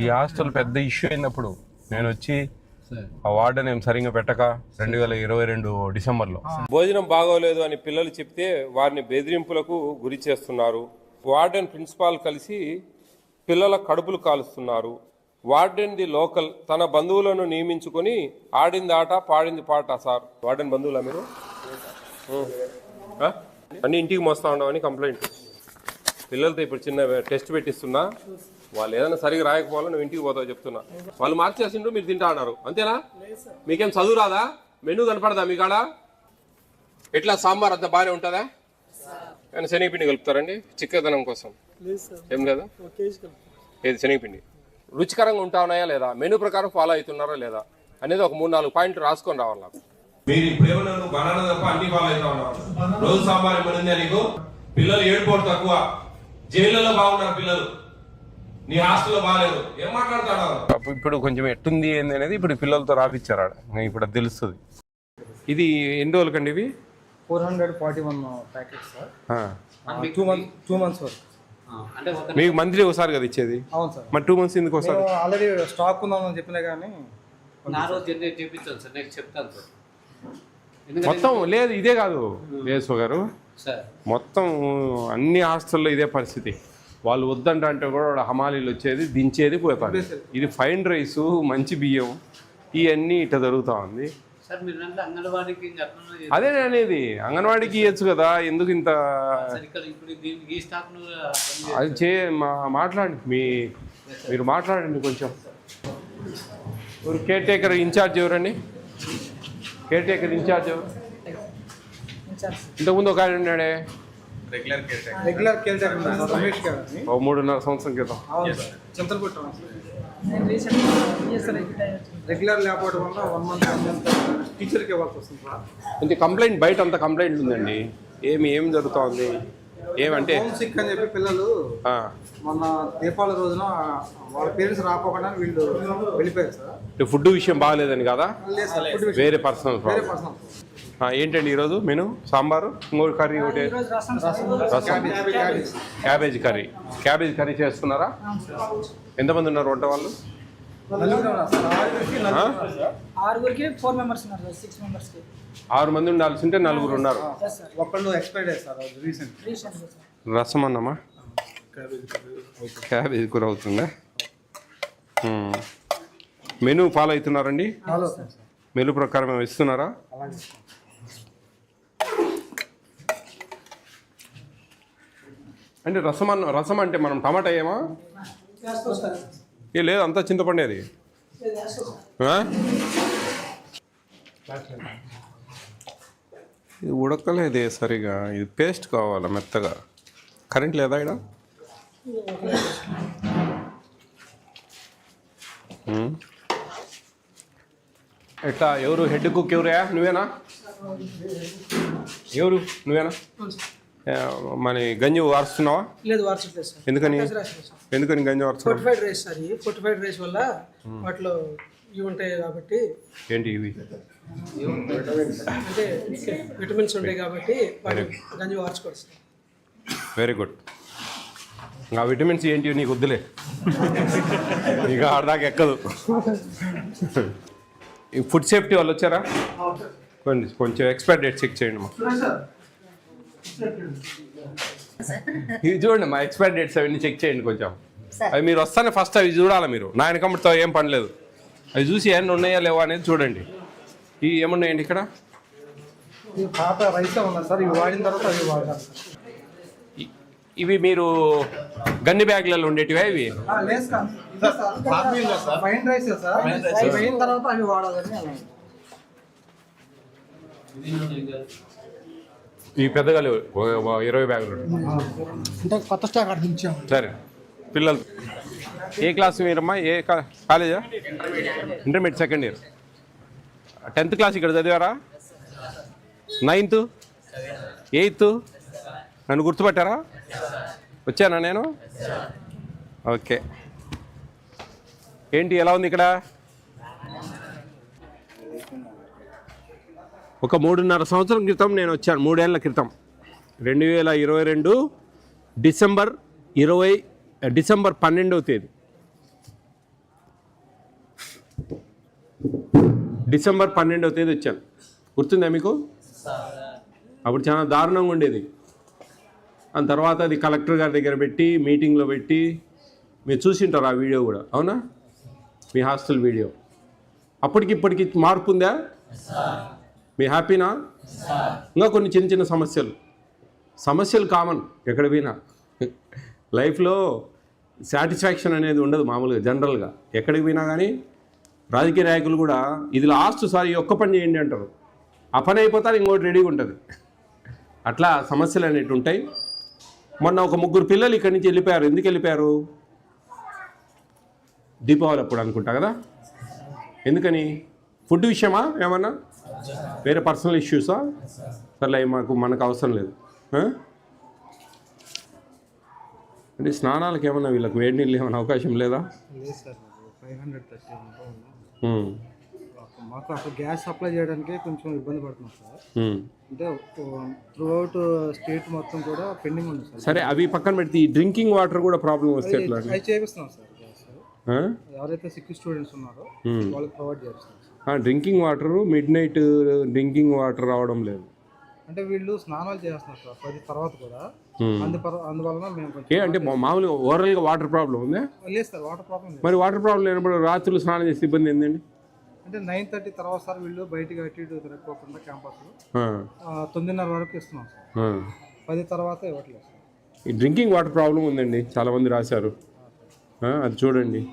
ఈ హాస్టల్ పెద్ద ఇష్యూ అయినప్పుడు నేను వచ్చి ఆ వార్డెన్ ఏం సరిగ్గా పెట్టక రెండు వేల ఇరవై రెండు డిసెంబర్లో. భోజనం బాగోలేదు అని పిల్లలు చెప్తే వారిని బెదిరింపులకు గురి చేస్తున్నారు. వార్డెన్ ప్రిన్సిపాల్ కలిసి పిల్లల కడుపులు కాలుస్తున్నారు. వార్డెన్ ది లోకల్ తన బంధువులను నియమించుకొని ఆడింది ఆట పాడింది పాట సార్. వార్డెన్ బంధువులా మీరు? అన్ని ఇంటికి మోస్తా ఉండవని కంప్లైంట్. పిల్లలతో ఇప్పుడు చిన్న టెస్ట్ పెట్టిస్తున్నా. వాళ్ళు ఏదైనా సరిగా రాయకపోవాలో నువ్వు ఇంటికి పోతావు చెప్తున్నా. వాళ్ళు మార్చేసిండ్రు మీరు తింటా అన్నారు. అంతేనా? మీకేం చదువు రాదా? మెనూ కనపడదా మీ కాడ? ఎట్లా సాంబార్ అంత బాగానే ఉంటుందా? కానీ శనగపిండి కలుపుతారండి? చిక్కదనం కోసం. ఏం లేదా? ఏది శనగపిండి? రుచికరంగా ఉంటా ఉన్నాయా లేదా? మెనూ ప్రకారం ఫాలో అవుతున్నారా లేదా? అనేది ఒక మూడు నాలుగు పాయింట్లు రాసుకొని రావాలి నాకు. మీరు ఇప్పుడు ఏమన్నా నువ్వు బనానా తప్ప అన్ని ఫాలో అవుతా ఉన్నావు రోజు సాంబార్ నీకు? పిల్లలు ఏడుపోవడం తక్కువ జైళ్ళలో బాగున్నారు పిల్లలు. నీ హాస్టల్లో బాగాలేదు ఏం మాట్లాడతాడు ఇప్పుడు కొంచెం ఎట్టుంది ఏంది అనేది ఇప్పుడు పిల్లలతో రాపిచ్చారు ఆడ. ఇప్పుడు అది తెలుస్తుంది. ఇది ఎన్ని రోజులకండి ఇవి? Four hundred forty one packets sir. ఆ. టూ మంత్ టూ మంత్స్ వరకు అంటే ఒక మీకు మంత్లీ ఒకసారి కదా ఇచ్చేది? అవును సార్. మరి టూ మంత్స్ ఎందుకు ఒకసారి? ఆల్రెడీ స్టాక్ ఉందామని చెప్పినా కానీ నా రోజు జనరేట్ చేయించాను సార్ నెక్స్ట్ చెప్తాను సార్. మొత్తం లేదు ఇదే కాదు వేసు గారు. సార్. మొత్తం అన్ని హాస్టల్లో ఇదే పరిస్థితి. వాళ్ళు వద్దంట అంటే కూడా హమాలీలు వచ్చేది దించేది పోతారు ఇది ఫైన్ రైస్ మంచి బియ్యం. ఇవన్నీ ఇట్లా జరుగుతూ ఉంది. అదే నేను అనేది. అంగన్వాడికి ఇవ్వచ్చు కదా ఎందుకు ఇంత సార్ ఇక్కడ ఇప్పుడు దీనికి ఈ స్టాక్ను అది చే మా మాట్లాడండి. మీ మీరు మాట్లాడండి కొంచెం. కేర్ టేకర్ ఇన్ఛార్జ్ ఎవరండి? కేర్ టేకర్ ఇన్ఛార్జ్ ఎవరు? ఇంతకుముందు ఒక ఆయన ఉన్నాడే. రెగ్యులర్ కేర్ టేకర్ రమేష్ గారు. ఓ మూడున్నర సంవత్సరం క్రితం. అవును. సార్ చింతలపూడి రెగ్యులర్ లేకపోవడం వల్ల వన్ మంత్ టీచర్కి ఇవ్వాల్సి వస్తుంది సార్ అంటే కంప్లైంట్ బయట అంత కంప్లైంట్ ఉందండి. ఏమి ఏం జరుగుతూ ఉంది ఏమంటే హోమ్ సిక్ అని చెప్పి పిల్లలు ఆ, మొన్న దీపావళి రోజున వాళ్ళ పేరెంట్స్ రాకపోకుండా వీళ్ళు వెళ్ళిపోయారు సార్ ఫుడ్ విషయం బాగాలేదని కదా? వేరే పర్సనల్ వేరే ప్రాబ్లం పర్సనల్ ఏంటండి ఈరోజు మెను? సాంబారు? ఇంకోటి కర్రీ ఒకటి? రసం. Cabbage curry. క్యాబేజ్ కర్రీ చేస్తున్నారా? ఎంతమంది ఉన్నారు వంట వాళ్ళు? ఆరుగురికి ఫోర్ మెంబర్స్ ఉన్నారు సార్ సిక్స్ ఆరు మంది ఉండాల్సి ఉంటే నలుగురు ఉన్నారు. ఒకళ్ళు రీసెంట్ రసం అన్నమా? క్యాబేజ్ కూర అవుతుందా. మెనూ ఫాలో అవుతున్నారండి ఫాలో అవుతుంది సార్. మెనూ ప్రకారం ఏమైనా ఇస్తున్నారా? అంటే రసం అన్న రసం అంటే మనం టమాటా ఏమా? ఏ లేదు అంతా చింతపండు అది. ఇది ఉడకలేదే సరిగా. ఇది పేస్ట్ కావాలా మెత్తగా? కరెంట్ లేదా ఇక్కడ? ఎట్లా ఎవరు? హెడ్ కుక్ ఎవరా నువ్వేనా? ఎవరు? నువ్వేనా? మన గంజి వారుస్తున్నావా? లేదు సార్. ఎందుకని? ఎందుకని గంజి వారుస్తున్నావు? Fortified rice sir fortified rice వల్ల వాటిలో ఇవి ఉంటాయి కాబట్టి ఏంటి ఇవి? అంటే విటమిన్స్ ఉంటాయి కాబట్టి వాటి గంజి వార్చుకోరు సార్. వెరీ గుడ్ ఇంకా విటమిన్స్ ఏంటి? నీకు వద్దులే. ఇక ఆడదాకా ఎక్కదు. ఈ ఫుడ్ సేఫ్టీ వాళ్ళు వచ్చారా? కొంచెం కొంచెం ఎక్స్పైర్ డేట్ చెక్ చేయండి మా ఇది చూడండి మా ఎక్స్పైర్ డేట్స్ అవన్నీ చెక్ చేయండి కొంచెం. అవి మీరు వస్తానే ఫస్ట్ అవి చూడాలి మీరు. నా వెనకమ్మటితో ఏం పని లేదు. అవి చూసి ఏమన్నా ఉన్నాయా లేవా అనేది చూడండి. ఇవి ఏమున్నాయండి ఇక్కడ? ఇది పాత రైసే ఉన్నారు సార్ ఇవి వాడిన తర్వాత అవి ఇవి మీరు గన్ని బ్యాగ్లలో ఉండేటివా ఇవి? అవి అయిన తర్వాత అవి వాడాలని అలా ఈ పెద్దగా లేవు ఇరవై బ్యాగులు అంటే కొత్త స్టాక్ సరే పిల్లలు. ఏ క్లాస్ మీరమ్మా? ఏ కాలేజా? Intermediate second year tenth class ఇక్కడ చదివారా? నైన్త్ ఎయిత్ నన్ను గుర్తుపట్టారా? వచ్చానా నేను? ఓకే. ఏంటి ఎలా ఉంది ఇక్కడ? ఒక మూడున్నర సంవత్సరం క్రితం నేను వచ్చాను మూడేళ్ళ క్రితం. రెండు వేల ఇరవై రెండు డిసెంబర్ ఇరవై డిసెంబర్ పన్నెండవ తేదీ. డిసెంబర్ పన్నెండవ తేదీ వచ్చాను. గుర్తుందా మీకు? అప్పుడు చాలా దారుణంగా ఉండేది. దాని తర్వాత అది కలెక్టర్ గారి దగ్గర పెట్టి మీటింగ్లో పెట్టి మీరు చూసింటారు ఆ వీడియో కూడా అవునా? మీ హాస్టల్ వీడియో. అప్పటికి ఇప్పటికి మార్పు ఉందా? మీ హ్యాపీనా? ఇంకా కొన్ని చిన్న చిన్న సమస్యలు. సమస్యలు కామన్ ఎక్కడ పోయినా. లైఫ్లో సాటిస్ఫాక్షన్ అనేది ఉండదు మామూలుగా జనరల్గా. ఎక్కడికి పోయినా కానీ రాజకీయ నాయకులు కూడా ఇది లాస్ట్ సారి ఒక్క పని చేయండి అంటారు. ఆ పని అయిపోతారు ఇంకోటి రెడీగా ఉంటుంది. అట్లా సమస్యలు అనేవి ఉంటాయి. మొన్న ఒక ముగ్గురు పిల్లలు ఇక్కడి నుంచి వెళ్ళిపోయారు. ఎందుకు వెళ్ళిపోయారు? దీపావళి అప్పుడు అనుకుంటా కదా. ఎందుకని? ఫుడ్ విషయమా ఏమన్నా? వేరే పర్సనల్ ఇష్యూసా సర్లే మాకు మనకు అవసరం లేదు? అంటే స్నానాలకు ఏమన్నా వీళ్ళకి వేడి నీళ్ళు ఏమైనా అవకాశం లేదా? మాకు అక్కడ గ్యాస్ సప్లై చేయడానికి కొంచెం ఇబ్బంది పడుతున్నాం సార్. అంటే త్రూ అవుట్ స్టేట్ మొత్తం కూడా పెండింగ్ ఉంది సార్. సరే అవి పక్కన పెడితే ఈ డ్రింకింగ్ వాటర్ కూడా ప్రాబ్లం వస్తే చేపిస్తున్నాం సార్? ఎవరైతే సిక్ స్టూడెంట్స్ ఉన్నారో. వాళ్ళకి ప్రొవైడ్ ఆ, drinking water midnight drinking water రావడం లేదు. అంటే వీళ్ళు స్నానాలు చేస్తున్నారు సార్ పది తర్వాత కూడా. అందు అందువలన మేము ఏ అంటే మామూలుగా ఓవరాల్గా వాటర్ ప్రాబ్లం ఉందా? లేదు సార్ వాటర్ ప్రాబ్లం లేదు. మరి వాటర్ ప్రాబ్లం లేనప్పుడు రాత్రులు స్నానం చేసే ఇబ్బంది ఏందండి? అంటే నైన్ థర్టీ తర్వాత సార్ వీళ్ళు బయటికి అటు ఇటు తిరగకోకుండా క్యాంపస్లో. ఆ, తొమ్మిదిన్నర వరకు ఇస్తున్నాం సార్. ఆ. పది తర్వాత ఇవ్వట్లేదు సార్. ఈ డ్రింకింగ్ వాటర్ ప్రాబ్లం ఉందండి చాలామంది రాశారు. ఆ, అది చూడండి.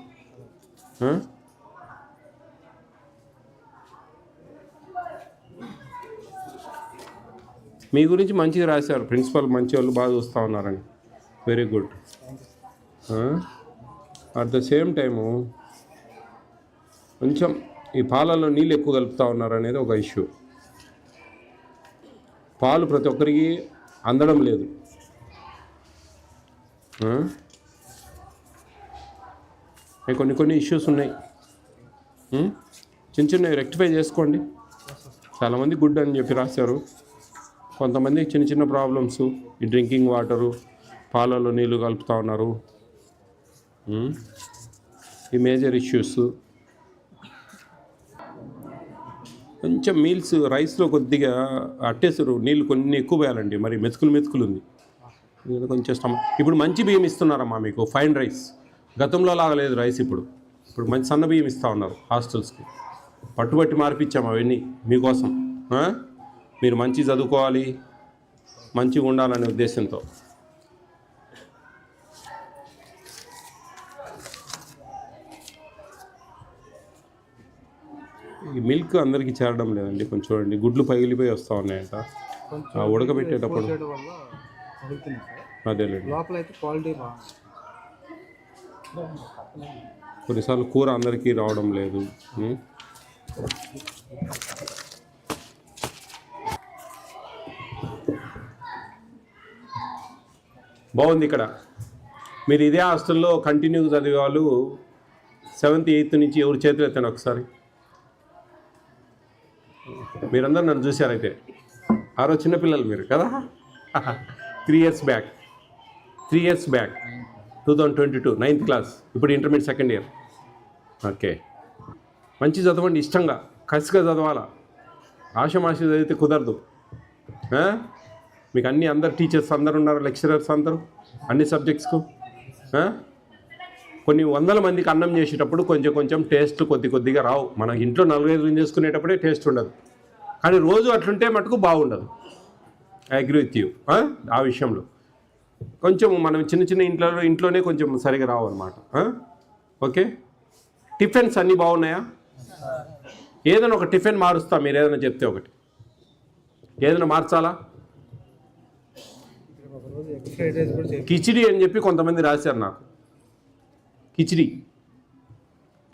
ఆ? మీ గురించి మంచిగా రాశారు. ప్రిన్సిపల్ మంచి వాళ్ళు బాగా చూస్తూ ఉన్నారని. Very good at the same time కొంచెం ఈ పాలల్లో నీళ్ళు ఎక్కువ కలుపుతూ ఉన్నారు అనేది ఒక ఇష్యూ పాలు ప్రతి ఒక్కరికి అందడం లేదు. కొన్ని కొన్ని ఇష్యూస్ ఉన్నాయి. ఉం? చిన్న చిన్నవి రెక్టిఫై చేసుకోండి. చాలామంది గుడ్ అని చెప్పి రాశారు. కొంతమంది చిన్న చిన్న ప్రాబ్లమ్స్ ఈ డ్రింకింగ్ వాటరు పాలలో నీళ్ళు కలుపుతూ ఉన్నారు. ఈ మేజర్ ఇష్యూస్ కొంచెం మీల్స్ రైస్లో కొద్దిగా అట్టేసారు నీళ్ళు కొన్ని ఎక్కువ వేయాలండి. మరి మెతుకులు మెతుకులు ఉంది కొంచెం స్టమక్. ఇప్పుడు మంచి బియ్యం ఇస్తున్నారమ్మా మీకు? ఫైన్ రైస్ గతంలో లాగలేదు రైస్ ఇప్పుడు. ఇప్పుడు మంచి సన్న బియ్యం ఇస్తూ ఉన్నారు హాస్టల్స్కి. పట్టుబట్టి మార్పించాము అవన్నీ మీకోసం. మీరు మంచి చదువుకోవాలి మంచిగా ఉండాలనే ఉద్దేశంతో. ఈ మిల్క్ అందరికీ చేరడం లేదండి కొంచెం చూడండి. గుడ్లు పగిలిపోయి వస్తూ ఉన్నాయంట. ఉడకబెట్టేటప్పుడు. అదేలేండి. కొన్నిసార్లు కూర అందరికీ రావడం లేదు బాగుంది ఇక్కడ. మీరు ఇదే హాస్టల్లో కంటిన్యూ చదివే వాళ్ళు సెవెంత్ ఎయిత్ నుంచి ఎవరు చేతులు ఎత్తాను ఒకసారి. మీరందరూ నన్ను చూశారైతే ఆ రోజు చిన్నపిల్లలు మీరు కదా? Three years back. Three years back. Two thousand twenty two ninth class. ఇప్పుడు ఇంటర్మీడియట్ సెకండ్ ఇయర్. ఓకే. మంచి చదవండి ఇష్టంగా. కసిగా చదవాలా. ఆశమాష చదివితే కుదరదు. మీకు అన్ని అందరు టీచర్స్ అందరు ఉన్నారు లెక్చరర్స్ అందరూ అన్ని సబ్జెక్ట్స్కు కొన్ని వందల మందికి అన్నం చేసేటప్పుడు కొంచెం కొంచెం టేస్ట్ కొద్ది కొద్దిగా రావు. మన ఇంట్లో నలుగురు చేసుకునేటప్పుడే టేస్ట్ ఉండదు. కానీ రోజు అట్లుంటే మటుకు బాగుండదు. ఐ అగ్రీ విత్ యూ ఆ? విషయంలో. కొంచెం మనం చిన్న చిన్న ఇంట్లో ఇంట్లోనే కొంచెం సరిగా రావు అనమాట ఓకే? టిఫిన్స్ అన్నీ బాగున్నాయా? ఏదైనా ఒక టిఫిన్ మారుస్తా మీరు ఏదైనా చెప్తే ఒకటి. ఏదైనా మార్చాలా ఒక రోజు ఎగ్ ఫ్రైడ్ రైస్ కూడా చేసి కిచిడి అని చెప్పి కొంతమంది రాశారు నాకు. కిచిడి.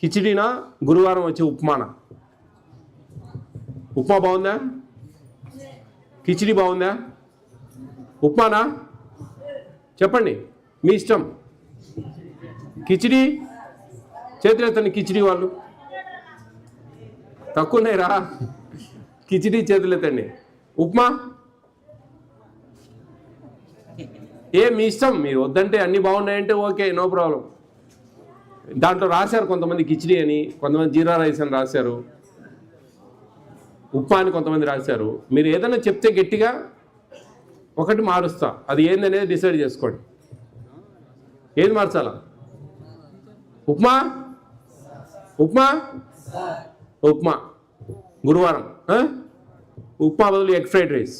కిచిడినా గురువారం వచ్చే ఉప్మానా? ఉప్మా బాగుందా? కిచిడి బాగుందా? ఉప్మానా? చెప్పండి మీ ఇష్టం. కిచిడి? చేతులెత్తండి కిచిడి వాళ్ళు. తక్కువ ఉన్నాయి రా కిచిడి చేతులెత్తండి ఉప్మా? ఏ మీ ఇష్టం? మీరు వద్దంటే అన్నీ బాగున్నాయంటే ఓకే నో ప్రాబ్లం. దాంట్లో రాశారు కొంతమంది కిచిడి అని కొంతమంది జీరా రైస్ అని రాశారు. ఉప్మా అని కొంతమంది రాశారు. మీరు ఏదైనా చెప్తే గట్టిగా ఒకటి మారుస్తా. అది ఏందనేది డిసైడ్ చేసుకోండి. ఏది మార్చాలా? ఉప్మా? ఉప్మా? ఉప్మా. గురువారం ఉప్మా బదులు ఎగ్ ఫ్రైడ్ రైస్.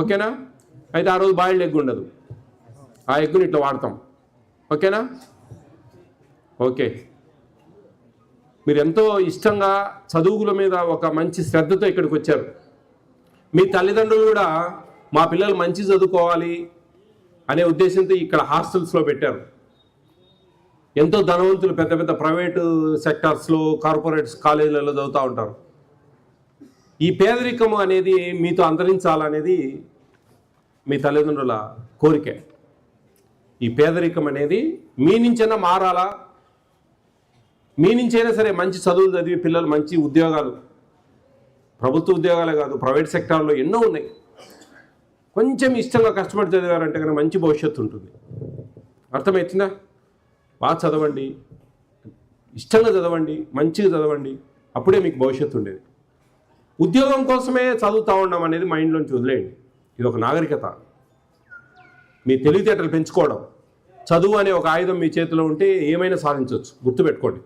ఓకేనా? అయితే ఆ రోజు బాయిల్డ్ ఎగ్ ఉండదు. ఆ ఎగ్గుని ఇట్లా వాడతాం. ఓకేనా? ఓకే. మీరు ఎంతో ఇష్టంగా చదువుల మీద ఒక మంచి శ్రద్ధతో ఇక్కడికి వచ్చారు. మీ తల్లిదండ్రులు కూడా మా పిల్లలు మంచి చదువుకోవాలి అనే ఉద్దేశంతో ఇక్కడ హాస్టల్స్లో పెట్టారు. ఎంతో ధనవంతులు పెద్ద పెద్ద ప్రైవేటు సెక్టార్స్లో కార్పొరేట్స్ కాలేజీలలో చదువుతూ ఉంటారు. ఈ పేదరికము అనేది మీతో అంతరించాలనేది మీ తల్లిదండ్రుల కోరిక. ఈ పేదరికం అనేది మీ నుంచైనా మారాలా? మీ నుంచైనా సరే మంచి చదువులు చదివి పిల్లలు మంచి ఉద్యోగాలు. ప్రభుత్వ ఉద్యోగాలే కాదు ప్రైవేట్ సెక్టార్లో ఎన్నో ఉన్నాయి. కొంచెం ఇష్టంగా కష్టపడి చదివారంటే కనుక మంచి భవిష్యత్తు ఉంటుంది. అర్థమవుతుందా బాగా చదవండి ఇష్టంగా చదవండి మంచిగా చదవండి అప్పుడే మీకు భవిష్యత్తు ఉండేది. ఉద్యోగం కోసమే చదువుతూ ఉండడం అనేది మైండ్లోంచి వదిలేయండి. ఇది ఒక నాగరికత. మీ తెలివితేటలు పెంచుకోవడం. చదువు అనే ఒక ఆయుధం మీ చేతిలో ఉంటే ఏమైనా సాధించవచ్చు గుర్తుపెట్టుకోండి.